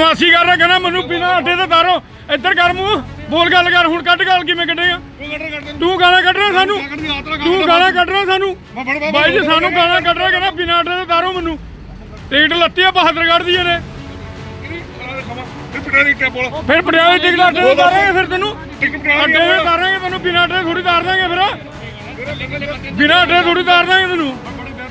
ਪ੍ਰਵਾਸੀ ਕਰ ਰਿਹਾ ਕਹਿੰਦਾ ਮੈਨੂੰ ਬਿਨਾਂ ਅੱਡੇ ਤੇ ਤਾਰੋ ਇੱਧਰ ਕਰ ਮੂੰਹ ਬੋਲ ਗੱਲ ਕਰ ਹੁਣ ਕੱਢ ਗੱਲ ਕਿਵੇਂ ਕੱਢੇਗਾ ਤੂੰ ਗਾਲਾਂ ਕੱਢ ਰਿਹਾ ਸਾਨੂੰ? ਤੂੰ ਗਾਲਾਂ ਕੱਢ ਰਿਹਾ ਸਾਨੂੰ? ਬਾਈ ਜੀ ਸਾਨੂੰ ਗਾਲਾਂ ਕੱਢ ਰਿਹਾ ਕਹਿੰਦਾ ਬਿਨਾਂ ਅੱਡੇ ਤੇ ਤਾਰੋ ਮੈਨੂੰ। ਟਿਕਟ ਲੱਤੀ ਆ ਬਹਾਦਰਗੜ੍ਹ ਦੀ ਇਹਨੇ। ਫਿਰ ਪਟਿਆਲੇ ਟਿਕਟ ਅੱਡੇ ਤੇ ਤਾਰਾਂਗੇ ਫਿਰ ਤੈਨੂੰ? ਅੱਡੇ ਤੇ ਤਾਰਾਂਗੇ ਤੈਨੂੰ ਬਿਨਾਂ ਅੱਡੇ ਥੋੜੀ ਤਾਰ ਦਾਂਗੇ ਫਿਰ। ਬਿਨਾਂ ਅੱਡੇ ਥੋੜੀ ਤਾਰ ਦਾਂਗੇ ਤੈਨੂੰ।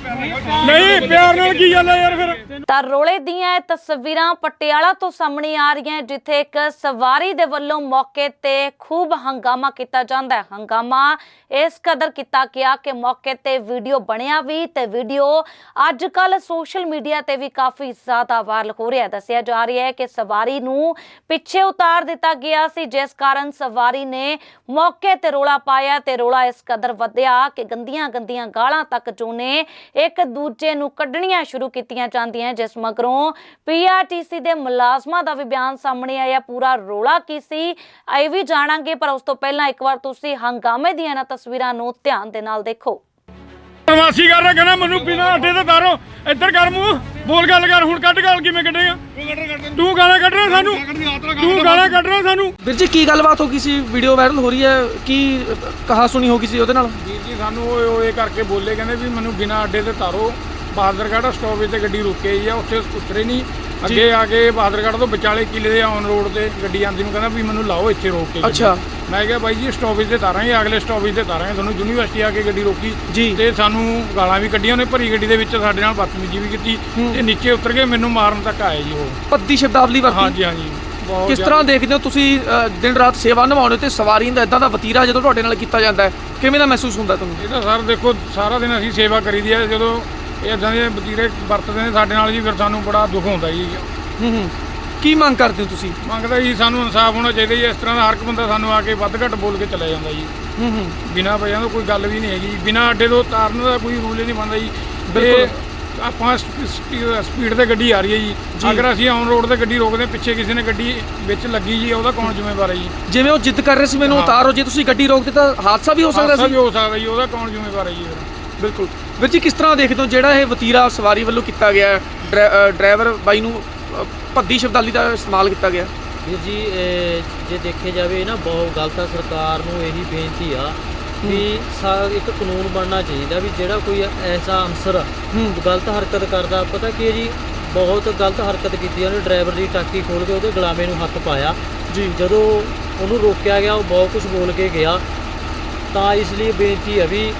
ਨਹੀਂ, ਪਿਆਰ ਨਾਲ ਕੀ ਗੱਲ ਯਾਰ ਫਿਰ? ਤਾਂ ਰੋਲੇ ਦੀਆਂ ਇਹ ਤਸਵੀਰਾਂ ਪਟਿਆਲਾ ਤੋਂ ਸਾਹਮਣੇ ਆ ਰਹੀਆਂ ਜਿੱਥੇ ਇੱਕ ਸਵਾਰੀ ਦੇ ਵੱਲੋਂ ਮੌਕੇ ਤੇ ਖੂਬ ਹੰਗਾਮਾ ਕੀਤਾ ਜਾਂਦਾ ਹੈ। ਹੰਗਾਮਾ ਇਸ ਕਦਰ ਕੀਤਾ ਗਿਆ ਕਿ ਮੌਕੇ ਤੇ ਵੀਡੀਓ ਬਣਿਆ ਵੀ ਤੇ ਵੀਡੀਓ ਅੱਜ ਕੱਲ ਸੋਸ਼ਲ ਮੀਡੀਆ ਤੇ ਵੀ ਕਾਫੀ ਜ਼ਿਆਦਾ ਵਾਇਰਲ ਹੋ ਰਿਹਾ ਦੱਸਿਆ ਜਾ ਰਿਹਾ ਹੈ ਕਿ ਸਵਾਰੀ ਨੂੰ ਪਿੱਛੇ ਉਤਾਰ ਦਿੱਤਾ ਗਿਆ ਸੀ, ਜਿਸ ਕਾਰਨ ਸਵਾਰੀ ਨੇ ਮੌਕੇ ਤੇ ਰੋਲਾ ਪਾਇਆ ਤੇ ਰੋਲਾ ਇਸ ਕਦਰ ਵਧਿਆ ਕਿ ਗੰਦੀਆਂ ਗੰਦੀਆਂ ਗਾਲਾਂ ਤੱਕ ਚੋਨੇ ਇੱਕ ਦੂਜੇ ਨੂੰ ਕੱਢਣੀਆਂ ਸ਼ੁਰੂ ਕੀਤੀਆਂ ਜਾਂਦੀਆਂ ਜਿਸ ਮਗਰੋਂ ਪੀਆਰਟੀਸੀ ਦੇ ਮੁਲਾਜ਼ਮਾਂ ਦਾ ਵੀ ਬਿਆਨ ਸਾਹਮਣੇ ਆਇਆ, ਪੂਰਾ ਰੋਲਾ ਕੀ ਸੀ? ਇਹ ਵੀ ਜਾਣਾਂਗੇ, ਪਰ ਉਸ ਤੋਂ ਪਹਿਲਾਂ ਇੱਕ ਵਾਰ ਤੁਸੀਂ ਹੰਗਾਮੇ ਦੀਆਂ ਇਹਨਾਂ ਤਸਵੀਰਾਂ ਨੂੰ ਧਿਆਨ ਦੇ ਨਾਲ ਦੇਖੋ। ਪ੍ਰਵਾਸੀ ਕਰ ਰਿਹਾ ਕਹਿੰਦਾ ਮੈਨੂੰ ਬਿਨਾਂ ਅੱਡੇ ਤੇ ਤਾਰੋ ਇੱਧਰ ਕਰ ਮੂੰਹ। ਬੋਲ ਗੱਲ ਕਰ ਹੁਣ ਕੱਢ ਗੱਲ ਕਿਵੇਂ ਕੱਢੇਗਾ ਤੂੰ ਗਾਲਾਂ ਕੱਢ ਰਿਹਾ ਸਾਨੂੰ? ਤੂੰ ਗਾਲਾਂ ਕੱਢ ਰਿਹਾ ਸਾਨੂੰ? ਵੀਰ ਜੀ ਕੀ ਗੱਲਬਾਤ ਹੋ ਗਈ ਸੀ? ਵੀਡੀਓ ਵਾਇਰਲ ਹੋ ਰਹੀ ਹੈ। ਕੀ ਕਹਾ ਸੁਣੀ ਹੋ ਗਈ ਸੀ ਉਹਦੇ ਨਾਲ? ਵੀਰ ਜੀ ਸਾਨੂੰ ਓਏ ਓਏ ਕਰਕੇ ਬੋਲੇ ਕਹਿੰਦੇ ਵੀ ਮੈਨੂੰ ਬਿਨਾਂ ਅੱਡੇ ਤੇ ਤਾਰੋ ਬਹਾਦਰਗੜ੍ਹ ਸਟਾਪੇਜ ਤੇ ਗੱਡੀ ਰੁਕੇ ਹੀ ਆ ਉੱਥੇ ਉਤਰੇ ਨਹੀਂ ਅੱਗੇ ਆ ਕੇ ਬਹਾਦਰਗੜ੍ਹ ਤੋਂ ਵਿਚਾਲੇ ਕਿਲੇ ਦੇ ਔਨ ਰੋਡ ਤੇ ਗੱਡੀ ਆਂਦੀ ਨੂੰ ਕਹਿੰਦਾ ਵੀ ਮੈਨੂੰ ਲਾਓ ਇੱਥੇ ਰੋਕ ਕੇ। ਅੱਛਾ। ਮੈਂ ਕਿਹਾ ਬਾਈ ਜੀ ਸਟਾਪੇਜ ਤੇ ਤਾਰਾਂਗੇ ਅਗਲੇ ਸਟਾਪੇਜ ਤੇ ਤਾਰਾਂਗੇ ਤੁਹਾਨੂੰ ਯੂਨੀਵਰਸਿਟੀ ਆ ਕੇ ਗੱਡੀ ਰੋਕੀ। ਤੇ ਸਾਨੂੰ ਗਾਲਾਂ ਵੀ ਕੱਢੀਆਂ ਉਹਨੇ ਭਰੀ ਗੱਡੀ ਦੇ ਵਿੱਚ ਸਾਡੇ ਨਾਲ ਬਦਤਮੀਜ਼ੀ ਵੀ ਕੀਤੀ ਤੇ ਨੀਚੇ ਉਤਰ ਕੇ ਮੈਨੂੰ ਮਾਰਨ ਤੱਕ ਆਏ ਜੀ ਉਹ ਪੱਦੀ ਸ਼ਬਦਾਵਲੀ ਵਰਤੀ ਹਾਂਜੀ ਹਾਂਜੀ ਕਿਸ ਤਰ੍ਹਾਂ ਦੇਖਦੇ ਹੋ ਤੁਸੀਂ ਦਿਨ ਰਾਤ ਸੇਵਾ ਨਿਭਾਉਣੇ ਤੇ ਸਵਾਰੀ ਦਾ ਇਦਾਂ ਦਾ ਵਤੀਰਾ ਜਦੋਂ ਤੁਹਾਡੇ ਨਾਲ ਕੀਤਾ ਜਾਂਦਾ ਹੈ ਕਿਵੇਂ ਦਾ ਮਹਿਸੂਸ ਹੁੰਦਾ ਤੁਹਾਨੂੰ ਇਹ ਤਾਂ ਸਰ ਦੇਖੋ ਸਾਰਾ ਦਿਨ ਅਸੀਂ ਸੇਵਾ ਕਰੀਦੀ ਹੈ ਜਦੋਂ ਇਹ ਇਦਾਂ ਦੇ ਵਤੀਰੇ ਵਰਤਦੇ ਨੇ ਸਾਡੇ ਨਾਲ ਜੀ ਫਿਰ ਸਾਨੂੰ ਬੜਾ ਦੁੱਖ ਹੁੰਦਾ ਜੀ। ਹੂੰ ਹੂੰ। ਕੀ ਮੰਗ ਕਰਦੇ ਹੋ ਤੁਸੀਂ? ਮੰਗਦਾ ਜੀ ਸਾਨੂੰ ਇਨਸਾਫ ਹੋਣਾ ਚਾਹੀਦਾ ਜੀ ਇਸ ਤਰ੍ਹਾਂ ਦਾ ਹਰ ਇੱਕ ਬੰਦਾ ਸਾਨੂੰ ਆ ਕੇ ਵੱਧ ਘੱਟ ਬੋਲ ਕੇ ਚਲਾ ਜਾਂਦਾ ਜੀ। ਹੂੰ ਹੂੰ। ਬਿਨਾਂ ਵਜ੍ਹਾ ਤੋਂ ਕੋਈ ਗੱਲ ਵੀ ਨਹੀਂ ਹੈਗੀ। ਬਿਨਾਂ ਅੱਡੇ ਤੋਂ ਤਾਰਨ ਦਾ ਕੋਈ ਰੂਲ ਹੀ ਨਹੀਂ ਬਣਦਾ ਜੀ। ਬਿਲਕੁਲ। ਤੇ ਆਪਾਂ ਸਪੀਡ ਤੇ ਗੱਡੀ ਆ ਰਹੀ ਹੈ ਜੀ। ਅਗਰ ਅਸੀਂ ਔਨ ਰੋਡ ਤੇ ਗੱਡੀ ਰੋਕਦੇ ਹਾਂ, ਪਿੱਛੇ ਕਿਸੇ ਨੇ ਗੱਡੀ ਵਿੱਚ ਲੱਗੀ ਜੀ ਉਹਦਾ ਕੌਣ ਜ਼ਿੰਮੇਵਾਰ ਹੈ ਜੀ? ਜਿਵੇਂ ਉਹ ਜਿੱਦ ਕਰ ਰਹੇ ਸੀ ਮੈਨੂੰ ਹਾਂ। ਉਤਾਰੋ ਜੇ ਤੁਸੀਂ ਗੱਡੀ ਰੋਕਦੇ ਤਾਂ ਹਾਦਸਾ ਵੀ ਹੋ ਸਕਦਾ ਹਾਦਸਾ ਸੀ। ਵੀ ਹੋ ਸਕਦਾ ਜੀ ਉਹਦਾ ਕੌਣ ਜ਼ਿੰਮੇਵਾਰ ਹੈ ਜੀ ਫਿਰ? ਬਿਲਕੁਲ। ਵੀਰ ਜੀ ਕਿਸ ਤਰ੍ਹਾਂ ਦੇਖਦੇ ਹੋ ਜਿਹੜਾ ਇਹ ਵਤੀਰਾ ਸਵਾਰੀ ਵੱਲੋਂ ਕੀਤਾ ਗਿਆ ਹੈ, ਡਰਾ- ਅ, ਡਰਾਈਵਰ ਬਾਈ ਨੂੰ ਅ, ਭੱਦੀ ਸ਼ਬਦਾਵਲੀ ਦਾ ਇਸਤੇਮਾਲ ਕੀਤਾ ਗਿਆ। ਵੀਰ ਜੀ ਇਹ ਜੇ ਦੇਖਿਆ ਜਾਵੇ ਨਾ ਬਹੁਤ ਗਲਤ ਆ ਸਰਕਾਰ ਨੂੰ ਇਹੀ ਬੇਨਤੀ ਆ ਵੀ ਸਾ- ਇੱਕ ਕਾਨੂੰਨ ਬਣਨਾ ਚਾਹੀਦਾ ਵੀ ਜਿਹੜਾ ਕੋਈ ਐਸਾ ਅਨਸਰ ਹੂੰ। ਗਲਤ ਹਰਕਤ ਕਰਦਾ ਪਤਾ ਕੀ ਹੈ ਜੀ ਬਹੁਤ ਗਲਤ ਹਰਕਤ ਕੀਤੀ ਉਹਨੇ ਡਰਾਈਵਰ ਦੀ ਟਾਕੀ ਖੋਲ ਕੇ ਉਹਦੇ ਗੁਲਾਮੇ ਨੂੰ ਹੱਥ ਪਾਇਆ। ਜੀ। ਜਦੋਂ ਉਹਨੂੰ ਰੋਕਿਆ ਗਿਆ ਉਹ ਬਹੁਤ ਕੁਝ ਬੋਲ ਕੇ ਗਿਆ। ਤਾਂ ਇਸ ਲਈ ਬੇਨਤੀ ਹੈ ਵੀ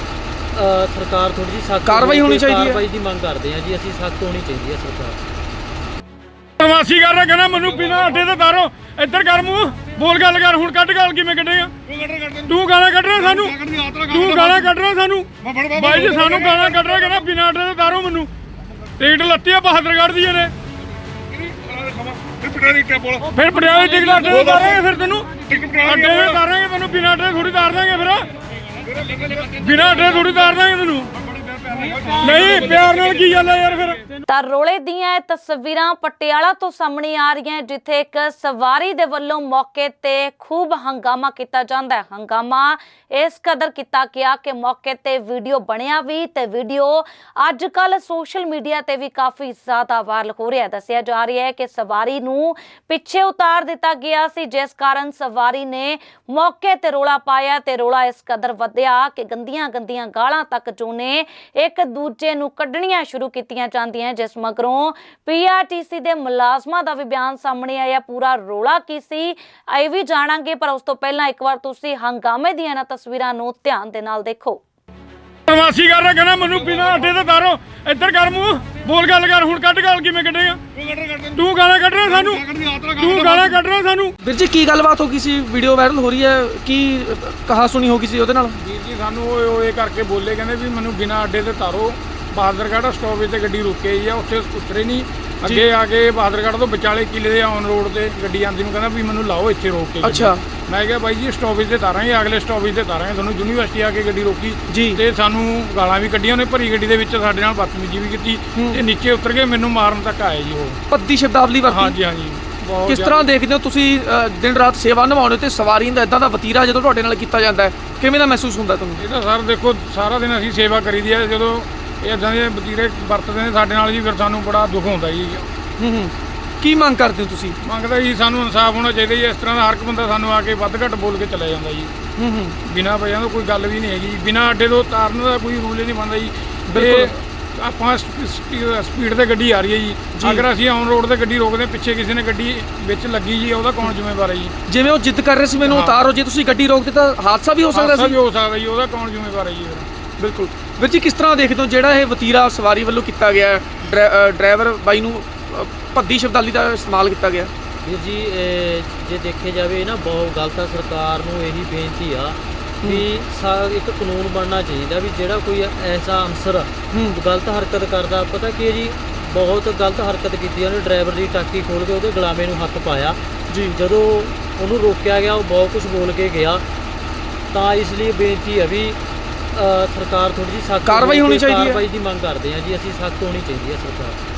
ਅ, ਸਰਕਾਰ ਥੋੜੀ ਜਿਹੀ ਸਖਤ ਕਾਰਵਾਈ ਹੋਣੀ ਚਾਹੀਦੀ ਹੈ। ਕਾਰਵਾਈ ਦੀ ਮੰਗ ਕਰਦੇ ਹਾਂ ਜੀ ਅਸੀਂ ਸਖਤ ਹੋਣੀ ਚਾਹੀਦੀ ਹੈ ਸਰਕਾਰ। ਪ੍ਰਵਾਸੀ ਕਰ ਰਿਹਾ ਕਹਿੰਦਾ ਮੈਨੂੰ ਬਿਨਾਂ ਅੱਡੇ ਤੇ ਤਾਰੋ ਇੱਧਰ ਕਰ ਮੂੰਹ ਬੋਲ ਗੱਲ ਕਰ ਹੁਣ ਕੱਢ ਗੱਲ ਕਿਵੇਂ ਕੱਢੇਗਾ ਤੂੰ ਗਾਲਾਂ ਕੱਢ ਰਿਹਾ ਸਾਨੂੰ? ਤੂੰ ਗਾਲਾਂ ਕੱਢ ਰਿਹਾ ਸਾਨੂੰ? ਬਾਈ ਜੀ ਸਾਨੂੰ ਗਾਲਾਂ ਕੱਢ ਰਿਹਾ ਕਹਿੰਦਾ ਬਿਨਾਂ ਅੱਡੇ ਤੇ ਤਾਰੋ ਮੈਨੂੰ। ਟਿਕਟ ਲੱਤੀ ਆ ਬਹਾਦਰਗੜ੍ਹ ਦੀ ਇਹਨੇ। ਫਿਰ ਪਟਿਆਲੇ ਟਿਕਟ ਅੱਡੇ ਤੇ ਤਾਰਾਂਗੇ ਫਿਰ ਤੈਨੂੰ? ਅੱਡੇ ਤੇ ਤਾਰਾਂਗੇ ਤੈਨੂੰ ਬਿਨਾਂ ਅੱਡੇ ਥੋੜੀ ਤਾਰ ਦਾਂਗੇ ਫਿਰ। ਬਿਨਾਂ ਅੱਡੇ ਥੋੜੀ ਤਾਰ ਦਾਂਗੇ ਤੈਨੂੰ ਨਹੀਂ, ਪਿਆਰ ਨਾਲ ਕੀ ਗੱਲ ਯਾਰ ਫਿਰ? ਤਾਂ ਰੋਲੇ ਦੀਆਂ ਇਹ ਤਸਵੀਰਾਂ ਪਟਿਆਲਾ ਤੋਂ ਸਾਹਮਣੇ ਆ ਰਹੀਆਂ, ਜਿੱਥੇ ਇੱਕ ਸਵਾਰੀ ਦੇ ਵੱਲੋਂ ਮੌਕੇ ਤੇ ਖੂਬ ਹੰਗਾਮਾ ਕੀਤਾ ਜਾਂਦਾ ਹੈ। ਹੰਗਾਮਾ ਇਸ ਕਦਰ ਕੀਤਾ ਗਿਆ ਕਿ ਮੌਕੇ ਤੇ ਵੀਡੀਓ ਬਣਿਆ ਵੀ ਤੇ ਵੀਡੀਓ ਅੱਜ ਕੱਲ ਸੋਸ਼ਲ ਮੀਡੀਆ ਤੇ ਵੀ ਕਾਫੀ ਜ਼ਿਆਦਾ ਵਾਇਰਲ ਹੋ ਰਿਹਾ ਦੱਸਿਆ ਜਾ ਰਿਹਾ ਹੈ ਕਿ ਸਵਾਰੀ ਨੂੰ ਪਿੱਛੇ ਉਤਾਰ ਦਿੱਤਾ ਗਿਆ ਸੀ, ਜਿਸ ਕਾਰਨ ਸਵਾਰੀ ਨੇ ਮੌਕੇ ਤੇ ਰੋਲਾ ਪਾਇਆ ਤੇ ਰੋਲਾ ਇਸ ਕਦਰ ਵਧਿਆ ਕਿ ਗੰਦੀਆਂ ਗੰਦੀਆਂ ਗਾਲਾਂ ਤੱਕ ਚੋਨੇ ਇੱਕ ਦੂਜੇ ਨੂੰ ਕੱਢਣੀਆਂ ਸ਼ੁਰੂ ਕੀਤੀਆਂ ਜਾਂਦੀਆਂ ਜਿਸ ਮਗਰੋਂ ਪੀਆਰਟੀਸੀ ਦੇ ਮੁਲਾਜ਼ਮਾਂ ਦਾ ਵੀ ਬਿਆਨ ਸਾਹਮਣੇ ਆਇਆ, ਪੂਰਾ ਰੋਲਾ ਕੀ ਸੀ? ਇਹ ਵੀ ਜਾਣਾਂਗੇ, ਪਰ ਉਸ ਤੋਂ ਪਹਿਲਾਂ ਇੱਕ ਵਾਰ ਤੁਸੀਂ ਹੰਗਾਮੇ ਦੀਆਂ ਇਹਨਾਂ ਤਸਵੀਰਾਂ ਨੂੰ ਧਿਆਨ ਦੇ ਨਾਲ ਦੇਖੋ। ਪ੍ਰਵਾਸੀ ਕਰ ਰਿਹਾ ਕਹਿੰਦਾ ਮੈਨੂੰ ਬਿਨਾਂ ਅੱਡੇ ਤੇ ਤਾਰੋ ਇੱਧਰ ਕਰ ਮੂੰਹ ਬੋਲ ਗੱਲ ਕਰ ਹੁਣ ਕੱਢ ਗੱਲ ਕਿਵੇਂ ਕੱਢੇਗਾ ਤੂੰ ਗਾਲਾਂ ਕੱਢ ਰਿਹਾ ਸਾਨੂੰ? ਤੂੰ ਗਾਲਾਂ ਕੱਢ ਰਿਹਾ ਸਾਨੂੰ? ਵੀਰ ਜੀ ਕੀ ਗੱਲਬਾਤ ਹੋ ਗਈ ਸੀ? ਵੀਡੀਓ ਵਾਇਰਲ ਹੋ ਰਹੀ ਹੈ। ਕੀ ਕਹਾ ਸੁਣੀ ਹੋ ਗਈ ਸੀ ਉਹਦੇ ਨਾਲ? ਵੀਰ ਜੀ ਸਾਨੂੰ ਓਏ ਓਏ ਕਰਕੇ ਬੋਲੇ ਕਹਿੰਦੇ ਵੀ ਮੈਨੂੰ ਬਿਨਾਂ ਅੱਡੇ ਤੇ ਤਾਰੋ ਬਹਾਦਰਗੜ੍ਹ ਸਟਾਪੇਜ ਤੇ ਗੱਡੀ ਰੁਕੇ ਹੀ ਆ ਉੱਥੇ ਉਤਰੇ ਨਹੀਂ ਅੱਗੇ ਆ ਕੇ ਬਹਾਦਰਗੜ੍ਹ ਤੋਂ ਵਿਚਾਲੇ ਕਿਲੇ ਦੇ ਔਨ ਰੋਡ ਤੇ ਗੱਡੀ ਆਂਦੀ ਨੂੰ ਕਹਿੰਦਾ ਵੀ ਮੈਨੂੰ ਲਾਓ ਇੱਥੇ ਰੋਕ ਕੇ। ਅੱਛਾ। ਮੈਂ ਕਿਹਾ ਬਾਈ ਜੀ ਸਟਾਪੇਜ ਤੇ ਤਾਰਾਂਗੇ ਅਗਲੇ ਸਟਾਪੇਜ ਤੇ ਤਾਰਾਂਗੇ ਤੁਹਾਨੂੰ ਯੂਨੀਵਰਸਿਟੀ ਆ ਕੇ ਗੱਡੀ ਰੋਕੀ। ਤੇ ਸਾਨੂੰ ਗਾਲਾਂ ਵੀ ਕੱਢੀਆਂ ਉਹਨੇ ਭਰੀ ਗੱਡੀ ਦੇ ਵਿੱਚ ਸਾਡੇ ਨਾਲ ਬਦਤਮੀਜ਼ੀ ਵੀ ਕੀਤੀ ਤੇ ਨੀਚੇ ਉਤਰ ਕੇ ਮੈਨੂੰ ਮਾਰਨ ਤੱਕ ਆਏ ਜੀ ਉਹ ਪੱਦੀ ਸ਼ਬਦਾਵਲੀ ਵਰਤੀ ਹਾਂਜੀ ਹਾਂਜੀ ਕਿਸ ਤਰ੍ਹਾਂ ਦੇਖਦੇ ਹੋ ਤੁਸੀਂ ਦਿਨ ਰਾਤ ਸੇਵਾ ਨਿਭਾਉਣੇ ਤੇ ਸਵਾਰੀ ਦਾ ਇਦਾਂ ਦਾ ਵਤੀਰਾ ਜਦੋਂ ਤੁਹਾਡੇ ਨਾਲ ਕੀਤਾ ਜਾਂਦਾ ਹੈ ਕਿਵੇਂ ਦਾ ਮਹਿਸੂਸ ਹੁੰਦਾ ਤੁਹਾਨੂੰ ਇਹ ਤਾਂ ਸਰ ਦੇਖੋ ਸਾਰਾ ਦਿਨ ਅਸੀਂ ਸੇਵਾ ਕਰੀਦੀ ਹੈ ਜਦੋਂ ਇਹ ਇਦਾਂ ਦੇ ਵਤੀਰੇ ਵਰਤਦੇ ਨੇ ਸਾਡੇ ਨਾਲ ਜੀ ਫਿਰ ਸਾਨੂੰ ਬੜਾ ਦੁੱਖ ਹੁੰਦਾ ਜੀ। ਹੂੰ ਹੂੰ। ਕੀ ਮੰਗ ਕਰਦੇ ਹੋ ਤੁਸੀਂ? ਮੰਗਦਾ ਜੀ ਸਾਨੂੰ ਇਨਸਾਫ ਹੋਣਾ ਚਾਹੀਦਾ ਜੀ ਇਸ ਤਰ੍ਹਾਂ ਦਾ ਹਰ ਇੱਕ ਬੰਦਾ ਸਾਨੂੰ ਆ ਕੇ ਵੱਧ ਘੱਟ ਬੋਲ ਕੇ ਚਲਾ ਜਾਂਦਾ ਜੀ। ਹੂੰ ਹੂੰ। ਬਿਨਾਂ ਵਜ੍ਹਾ ਤੋਂ ਕੋਈ ਗੱਲ ਵੀ ਨਹੀਂ ਹੈਗੀ। ਬਿਨਾਂ ਅੱਡੇ ਤੋਂ ਤਾਰਨ ਦਾ ਕੋਈ ਰੂਲ ਹੀ ਨਹੀਂ ਬਣਦਾ ਜੀ। ਬਿਲਕੁਲ। ਆਪਾਂ ਸਪੀਡ ਤੇ ਗੱਡੀ ਆ ਰਹੀ ਹੈ ਜੀ। ਜੀ। ਅਗਰ ਅਸੀਂ ਔਨ ਰੋਡ ਤੇ ਗੱਡੀ ਰੋਕਦੇ ਪਿੱਛੇ ਕਿਸੇ ਨੇ ਗੱਡੀ ਵਿੱਚ ਲੱਗੀ ਜੀ ਉਹਦਾ ਕੌਣ ਜ਼ਿੰਮੇਵਾਰ ਹੈ ਜੀ? ਜਿਵੇਂ ਉਹ ਜਿੱਦ ਕਰ ਰਹੇ ਸੀ ਮੈਨੂੰ। ਉਤਾਰੋ ਜੇ ਤੁਸੀਂ ਗੱਡੀ ਰੋਕਦੇ ਤਾਂ ਹਾਦਸਾ ਵੀ ਹੋ ਸਕਦਾ ਹਾਦਸਾ ਸੀ। ਵੀ ਹੋ ਸਕਦਾ ਜੀ ਉਹਦਾ ਕੌਣ ਜ਼ਿੰਮੇਵਾਰ ਹੈ ਜੀ ਬਿਲਕੁਲ। ਵੀਰ ਜੀ ਕਿਸ ਤਰ੍ਹਾਂ ਦੇਖਦੇ ਹੋ ਜਿਹੜਾ ਇਹ ਵਤੀਰਾ ਸਵਾਰੀ ਵੱਲੋਂ ਕੀਤਾ ਗਿਆ ਡਰਾਈਵਰ ਬਾਈ ਨੂੰ ਭੱਦੀ ਸ਼ਬਦਾਲੀ ਦਾ ਇਸਤੇਮਾਲ ਕੀਤਾ ਗਿਆ ਵੀਰ ਜੀ ਜੇ ਦੇਖੇ ਜਾਵੇ ਨਾ ਬਹੁਤ ਗਲਤ ਆ ਸਰਕਾਰ ਨੂੰ ਇਹੀ ਬੇਨਤੀ ਆ ਵੀ ਇੱਕ ਕਾਨੂੰਨ ਬਣਨਾ ਚਾਹੀਦਾ ਵੀ ਜਿਹੜਾ ਕੋਈ ਐਸਾ ਅਨਸਰ ਗਲਤ ਹਰਕਤ ਕਰਦਾ ਪਤਾ ਕੀ ਹੈ ਜੀ ਬਹੁਤ ਗਲਤ ਹਰਕਤ ਕੀਤੀ ਉਹਨੇ ਡਰਾਈਵਰ ਦੀ ਟਾਕੀ ਖੋਲ ਕੇ ਉਹਦੇ ਗੁਲਾਮੇ ਨੂੰ ਹੱਥ ਪਾਇਆ। ਜੀ। ਜਦੋਂ ਉਹਨੂੰ ਰੋਕਿਆ ਗਿਆ ਉਹ ਬਹੁਤ ਕੁਝ ਬੋਲ ਕੇ ਗਿਆ। ਤਾਂ ਇਸ ਲਈ ਬੇਨਤੀ ਹੈ ਵੀ ਸਰਕਾਰ ਥੋੜੀ ਜਿਹੀ ਸਖਤ ਕਾਰਵਾਈ ਹੋਣੀ ਚਾਹੀਦੀ ਹੈ। ਕਾਰਵਾਈ ਦੀ ਮੰਗ ਕਰਦੇ ਹਾਂ ਜੀ ਅਸੀਂ ਸਖਤ ਹੋਣੀ ਚਾਹੀਦੀ ਹੈ ਸਰਕਾਰ